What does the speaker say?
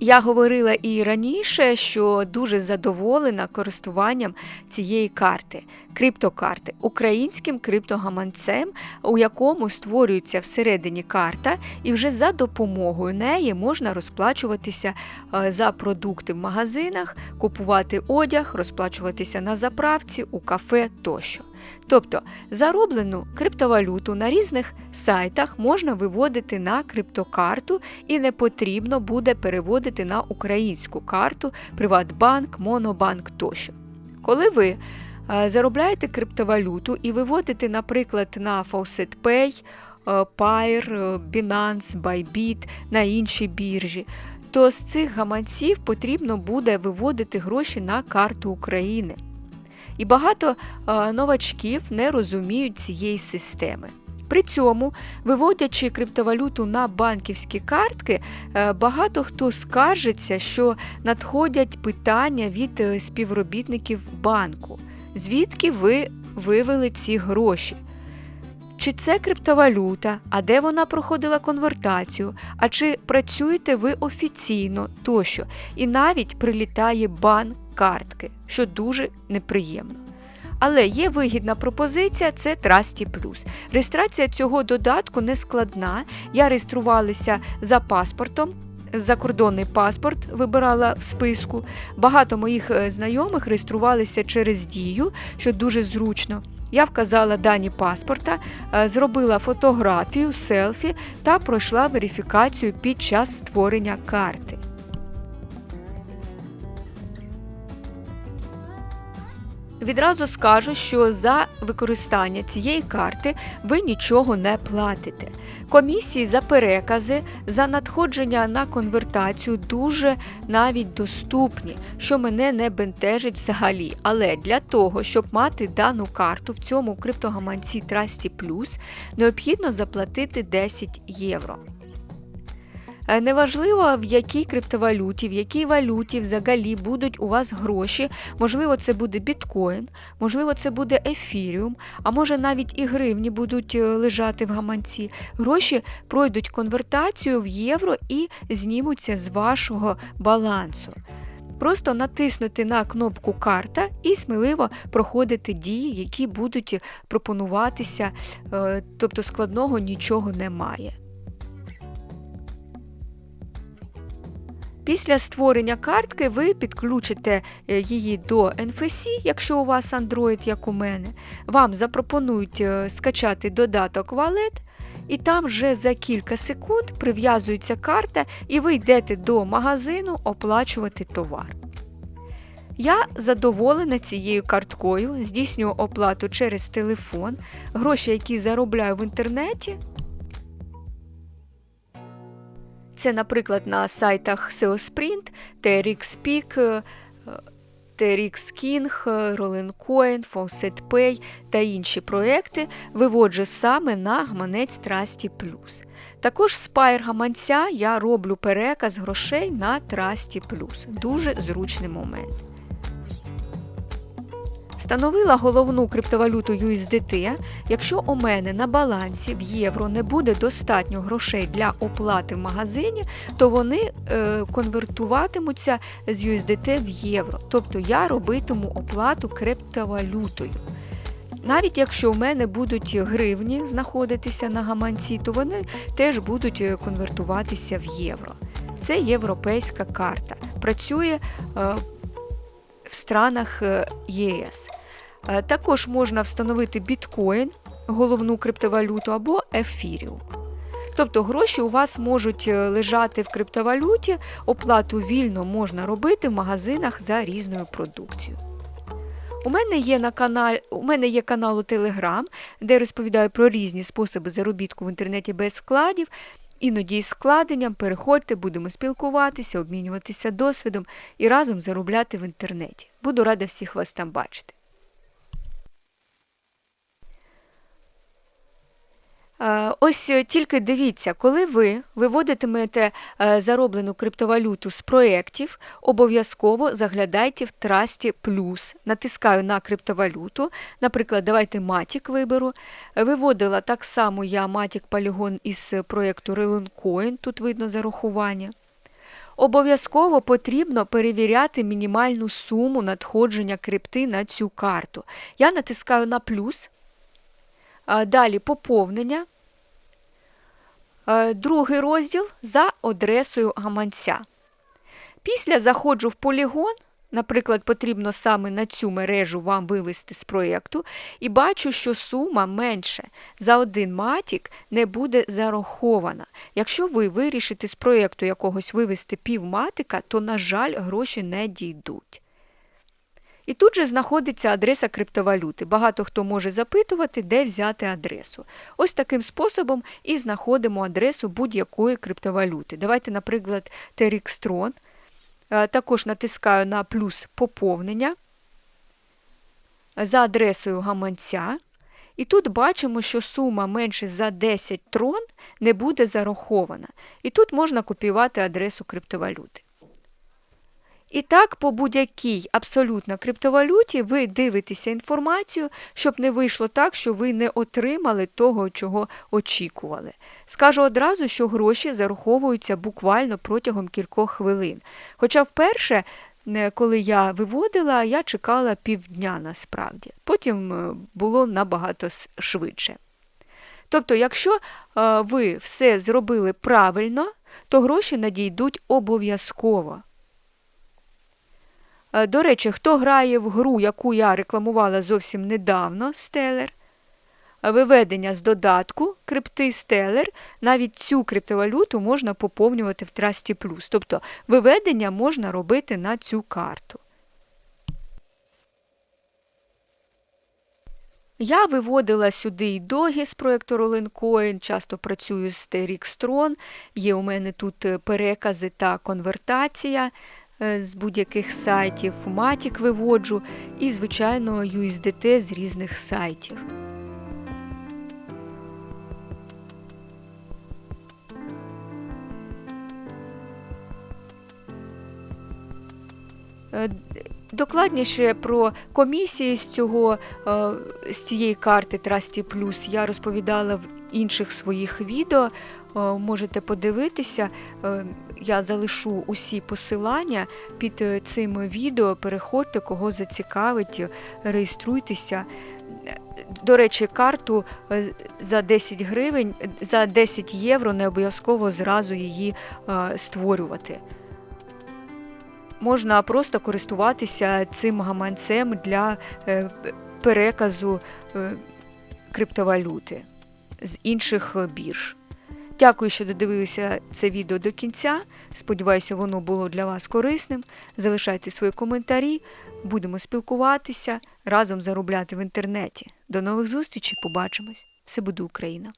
Я говорила і раніше, що дуже задоволена користуванням цієї карти, криптокарти, українським криптогаманцем, у якому створюється всередині карта, і вже за допомогою неї можна розплачуватися е, за продукти в магазинах, купувати одяг, розплачуватися на заправці, у кафе тощо. Тобто зароблену криптовалюту на різних сайтах можна виводити на криптокарту і не потрібно буде переводити на українську карту Приватбанк, Монобанк тощо. Коли ви е, заробляєте криптовалюту і виводите, наприклад, на FaucetPay, е, Pair, е, Binance, Bybit, на інші біржі, то з цих гаманців потрібно буде виводити гроші на карту України. І багато новачків не розуміють цієї системи. При цьому, виводячи криптовалюту на банківські картки, е, багато хто скаржиться, що надходять питання від е, співробітників банку, звідки ви вивели ці гроші. Чи це криптовалюта, а де вона проходила конвертацію, а чи працюєте ви офіційно тощо, і навіть прилітає бан картки, що дуже неприємно. Але є вигідна пропозиція це Trusty Plus. Реєстрація цього додатку не складна. Я реєструвалася за паспортом. Закордонний паспорт вибирала в списку. Багато моїх е, знайомих реєструвалися через дію, що дуже зручно. Я вказала дані паспорта, е, зробила фотографію, селфі та пройшла верифікацію під час створення карти. Відразу скажу, що за використання цієї карти ви нічого не платите. Комісії за перекази, за надходження на конвертацію дуже навіть доступні, що мене не бентежить взагалі. Але для того, щоб мати дану карту в цьому криптогаманці Trusty Plus, необхідно заплатити 10 євро. Е, Неважливо, в якій криптовалюті, в якій валюті взагалі будуть у вас гроші. Можливо, це буде біткоін, можливо, це буде ефіріум, а може навіть і гривні будуть е, лежати в гаманці. Гроші пройдуть конвертацію в євро і знімуться з вашого балансу. Просто натиснути на кнопку Карта і сміливо проходити дії, які будуть пропонуватися, е, тобто складного нічого немає. Після створення картки ви підключите е, її до NFC, якщо у вас Android, як у мене. Вам запропонують е, скачати додаток Wallet, і там вже за кілька секунд прив'язується карта, і ви йдете до магазину оплачувати товар. Я задоволена цією карткою, здійснюю оплату через телефон, гроші, які заробляю в інтернеті. Це, наприклад, на сайтах SEO Sprint, TRX Peak, е, Rolling Coin, Fawcett Pay та інші проекти виводжу саме на гаманець Trusty. Також з Spire гаманця я роблю переказ грошей на Trusty. Дуже зручний момент. Встановила головну криптовалюту USDT. Якщо у мене на балансі в євро не буде достатньо грошей для оплати в магазині, то вони е, конвертуватимуться з USDT в євро. Тобто я робитиму оплату криптовалютою. Навіть якщо в мене будуть гривні знаходитися на гаманці, то вони теж будуть е, конвертуватися в євро. Це європейська карта. Працює е, в странах е, ЄС. Е, також можна встановити біткоін, головну криптовалюту або ефіріум. Тобто гроші у вас можуть е, лежати в криптовалюті, оплату вільно можна робити в магазинах за різною продукцією. У мене є на канал, у мене є канал у Telegram, де розповідаю про різні способи заробітку в інтернеті без вкладів. Іноді із складенням переходьте, будемо спілкуватися, обмінюватися досвідом і разом заробляти в інтернеті. Буду рада всіх вас там бачити. Ось е, тільки дивіться, коли ви виводитимете е, зароблену криптовалюту з проєктів, обов'язково заглядайте в Trusty Plus. Натискаю на криптовалюту. Наприклад, давайте Matic виберу. Виводила так само я Matic Polygon із проєкту Relon Coin, тут видно зарахування. Обов'язково потрібно перевіряти мінімальну суму надходження крипти на цю карту. Я натискаю на плюс. Далі поповнення. Другий розділ за адресою гаманця. Після заходжу в полігон, наприклад, потрібно саме на цю мережу вам вивести з проєкту, і бачу, що сума менше за один матік не буде зарахована. Якщо ви вирішите з проєкту якогось вивести пів матика, то, на жаль, гроші не дійдуть. І тут же знаходиться адреса криптовалюти. Багато хто може запитувати, де взяти адресу. Ось таким способом і знаходимо адресу будь-якої криптовалюти. Давайте, наприклад, TRX-Tron. Е, Також натискаю на плюс поповнення за адресою гаманця. І тут бачимо, що сума менше за 10 трон не буде зарахована. І тут можна копіювати адресу криптовалюти. І так, по будь-якій абсолютно криптовалюті ви дивитеся інформацію, щоб не вийшло так, що ви не отримали того, чого очікували. Скажу одразу, що гроші зараховуються буквально протягом кількох хвилин. Хоча вперше, е, коли я виводила, я чекала півдня насправді. Потім е, було набагато швидше. Тобто, якщо е, ви все зробили правильно, то гроші надійдуть обов'язково. Е, До речі, хто грає в гру, яку я рекламувала зовсім недавно, Stellar, е, виведення з додатку крипти Stellar, навіть цю криптовалюту можна поповнювати в Trusty Plus. Тобто виведення можна робити на цю карту. Я виводила сюди і доги з проєкту Rollencoin, часто працюю з TRX-Tron, є у мене тут е, перекази та конвертація з будь-яких сайтів, Matic виводжу і, звичайно, USDT з різних сайтів. Е, Докладніше про комісії з цього е, з цієї карти Trusty Plus я розповідала в інших своїх відео. Е, Можете подивитися. Е, Я залишу усі посилання під е, цим відео. Переходьте, кого зацікавить, реєструйтеся. До речі, карту за 10 гривень, за 10 євро не обов'язково зразу її створювати можна просто користуватися цим гаманцем для переказу криптовалюти з інших е, бірж. Дякую, що додивилися це відео до кінця. Сподіваюся, воно було для вас корисним. Залишайте свої коментарі, будемо спілкуватися, разом заробляти в інтернеті. До нових зустрічей, побачимось! Все буде Україна!